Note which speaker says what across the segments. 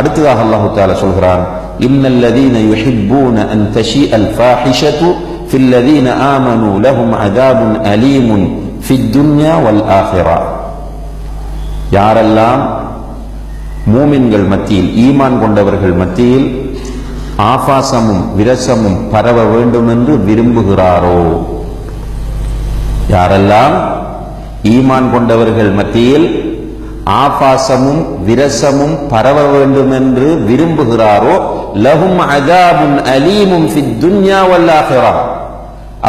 Speaker 1: அடுத்ததாக அல்லாஹு தாலா சொல்கிறான் இன்னல்லதீன யுஹிப்பூன அன் தஷீஅ அல் ஃபாஹிஷத்து ஃபில் லதீன ஆமனு லஹும் அதாபுன் அலீமுன் ஃபித்துன்யா வல் ஆஹிரா யாரெல்லாம் மூமின்கள் மத்தியில் ஈமான் கொண்டவர்கள் மத்தியில் ஆபாசமும் விரசமும் பரவ வேண்டும் என்று விரும்புகிறாரோ? யாரெல்லாம் ஈமான் கொண்டவர்கள் மத்தியில் ஆபாசமும் விரசமும் பரவ வேண்டும் என்று விரும்புகிறாரோ லஹும் அஜாபுன் அலீமும்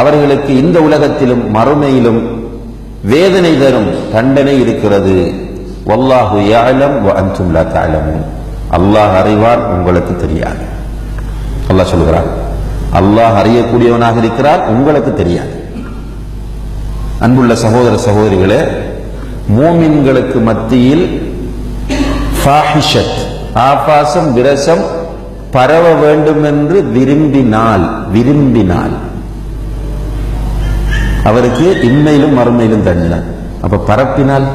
Speaker 1: அவர்களுக்கு இந்த உலகத்திலும் மறுமையிலும் வேதனை தரும் தண்டனை இருக்கிறது. வல்லாஹு யாலம் வ அன்தும் லா அல்லாஹ் அறிவார் உங்களுக்கு தெரியாது. அல்லாஹ் சொல்கிறார் அல்லாஹ் அறியக்கூடியவனாக இருக்கிறார் உங்களுக்கு தெரியாது. அன்புள்ள சகோதர சகோதரிகளே மூமின்களுக்கு மத்தியில் ஃபாஹிஷத் ஆபாசம் விரசம் பரவ வேண்டும் என்று விரும்பினால் விரும்பினால். அவருக்கு இன்மையிலும் மறுமையிலும் தண்டனை. அப்ப பரப்பினால்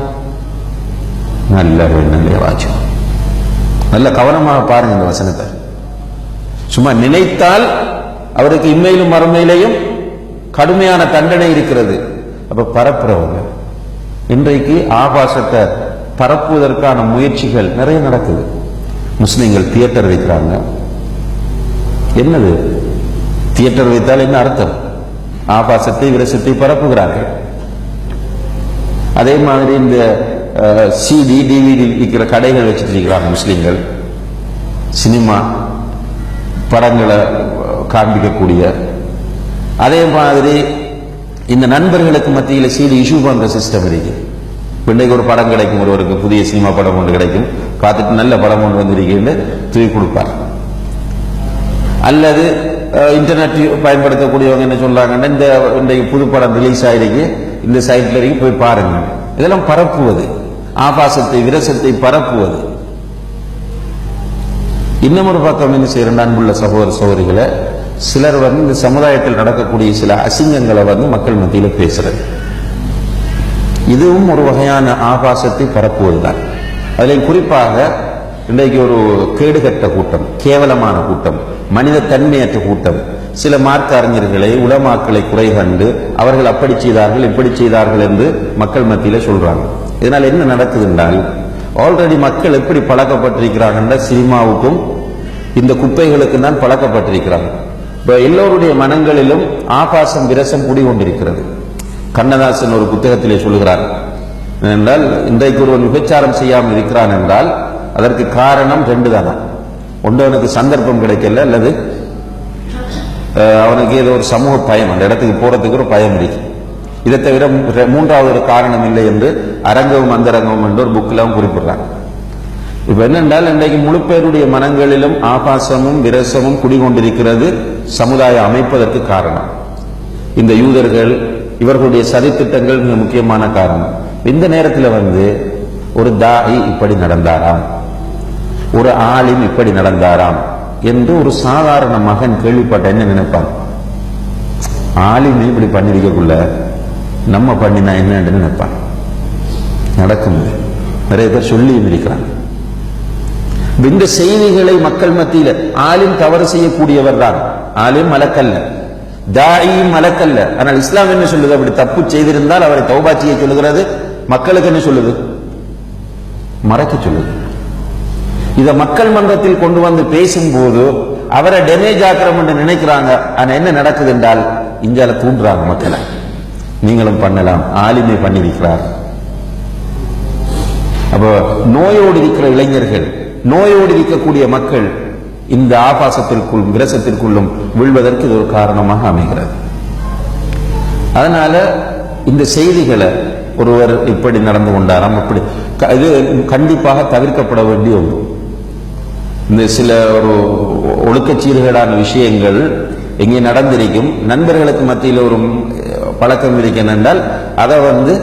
Speaker 1: நல்ல நல்ல வாச்சம் நல்ல கவனமாக பாருங்க இந்த வசனத்தை. சும்மா நினைத்தால் அவருக்கு இன்மையிலும் மறுமையிலையும் கடுமையான தண்டனை இருக்கிறது. அப்ப பரப்புறவங்க. இன்றைக்கு ஆபாசத்தை பரப்புவதற்கான முயற்சிகள் நிறைய நடக்குது. முஸ்லிம்கள் தியேட்டர் வைக்கிறாங்க. என்னது? தியேட்டர் வைத்தால் என்ன அர்த்தம்? ஆபாசத்தை விரசத்தை பரப்புகிறார்கள். அதே மாதிரி இந்த சிடி டிவிடி விற்கிற கடைகள் வச்சுட்டு இருக்கிறாங்க முஸ்லிம்கள். சினிமா படங்களை காண்பிக்கக்கூடிய. அதே மாதிரி இந்த நண்பர்களுக்கு மத்தியில் சீடு இஷ்யூ பண்ற சிஸ்டம் இருக்குது பிள்ளைக்கு ஒரு படம் கிடைக்கும் ஒருவருக்கு புதிய சினிமா படம் ஒன்று கிடைக்கும். பார்த்துட்டு நல்ல படம் ஒன்று வந்திருக்கேன்னு தூக்கி கொடுப்பார். அல்லது இன்டர்நெட் பயன்படுத்தக்கூடியவங்க என்ன சொல்றாங்கன்னா இந்த இன்றைக்கு புது படம் ரிலீஸ் ஆயிருக்கு. இந்த சைட்ல வரைக்கும் போய் பாருங்க. இதெல்லாம் பரப்புவது. ஆபாசத்தை விரசத்தை பரப்புவது. இன்னும் ஒரு பக்கம் என்ன செய்யற அன்புள்ள சகோதர சகோதரிகளை சிலர் வந்து இந்த சமுதாயத்தில் நடக்கக்கூடிய சில அசிங்கங்களை வந்து மக்கள் மத்தியில் பேசுறது. இதுவும் ஒரு வகையான ஆபாசத்தை பரப்புவதுதான். அதில் குறிப்பாக இன்றைக்கு ஒரு கேடுகட்ட கூட்டம் கேவலமான கூட்டம் மனித தன்மையற்ற கூட்டம். சில மார்க்க அறிஞர்களை உலமாக்களை குறை கண்டு அவர்கள் அப்படி செய்தார்கள் இப்படி செய்தார்கள் என்று மக்கள் மத்தியில சொல்றாங்க. இதனால் என்ன நடக்குது என்றால் ஆல்ரெடி மக்கள் எப்படி பழக்கப்பட்டிருக்கிறார்கள் சினிமாவுக்கும் இந்த குப்பைகளுக்கு தான் பழக்கப்பட்டிருக்கிறாங்க எல்லோருடைய மனங்களிலும் ஆபாசம் விரசம் குடிகொண்டிருக்கிறது. கண்ணதாசன் ஒரு புத்தகத்திலே சொல்லுகிறார். என்றால் இன்றைக்கு ஒருவன் விபச்சாரம் செய்யாமல் இருக்கிறான் என்றால் அதற்கு காரணம் ரெண்டு தானா ஒன்று அவனுக்கு சந்தர்ப்பம் கிடைக்கல அல்லது அவனுக்கு ஏதோ ஒரு சமூக பயம் அந்த இடத்துக்கு போறதுக்கு ஒரு பயம் இருக்கு. இதை தவிர மூன்றாவது ஒரு காரணம் இல்லை என்று அரங்கவும் அந்தரங்கவும் என்று ஒரு புக்கில் குறிப்பிடுறாங்க இப்ப என்னென்றால் இன்றைக்கு முழு பேருடைய மனங்களிலும் ஆபாசமும் விரசமும் குடிகொண்டிருக்கிறது சமுதாயம் அமைப்பதற்கு காரணம். இந்த யூதர்கள் இவர்களுடைய சதித்திட்டங்கள் மிக முக்கியமான காரணம். இந்த நேரத்தில் வந்து ஒரு தாயி இப்படி நடந்தாராம். ஒரு ஆளிம் இப்படி நடந்தாராம் என்று ஒரு சாதாரண மகன் கேள்விப்பட்ட என்ன நினைப்பான்? ஆளின் இப்படி பண்ணிருக்கக்குள்ள நம்ம பண்ணினா என்னன்னு நினைப்பான்? நடக்கும் நிறைய பேர் சொல்லியும் இருக்கிறாங்க. இந்த செய்திகளை மக்கள் மத்தியில் ஆலிம் தவறு செய்யக்கூடியவர் தான் ஆலிம் மலக்கல்ல. தாயும் மலக்கல்ல. ஆனால் இஸ்லாம் என்ன சொல்லுது? அப்படி தப்பு செய்திருந்தால் அவரை தௌபா செய்ய சொல்லுகிறது. மக்களுக்கு என்ன சொல்லுது? மறைக்க சொல்லுது. இத மக்கள் மன்றத்தில் கொண்டு வந்து பேசும்போது அவரை டேமேஜ் ஆக்கிறோம் என்று நினைக்கிறாங்க. ஆனா என்ன நடக்குது என்றால் இந்தியால தூண்டுறாங்க மக்களை. நீங்களும் பண்ணலாம். ஆலிமை பண்ணியிருக்கிறார். அப்போ நோயோடு இருக்கிற இளைஞர்கள் நோயோடு இருக்கக்கூடிய மக்கள் இந்த ஆபாசத்திற்குள்ளும் விரசத்திற்குள்ளும் விழுவதற்கு இது ஒரு காரணமாக அமைகிறது. அதனால இந்த செய்திகளை ஒருவர் இப்படி நடந்து கொண்டாராம் அப்படி இது கண்டிப்பாக தவிர்க்கப்பட வேண்டிய ஒன்று. இந்த சில ஒரு ஒழுக்கச்சீர்கேடான விஷயங்கள் எங்கே நடந்திருக்கும். நண்பர்களுக்கு மத்தியில் ஒரு பழக்கம் இருக்கணும் என்றால் அதை வந்து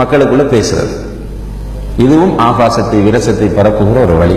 Speaker 1: மக்களுக்குள்ள பேசுறது. இதுவும் ஆபாசத்தை விரசத்தை பரப்புகிற ஒரு வழி.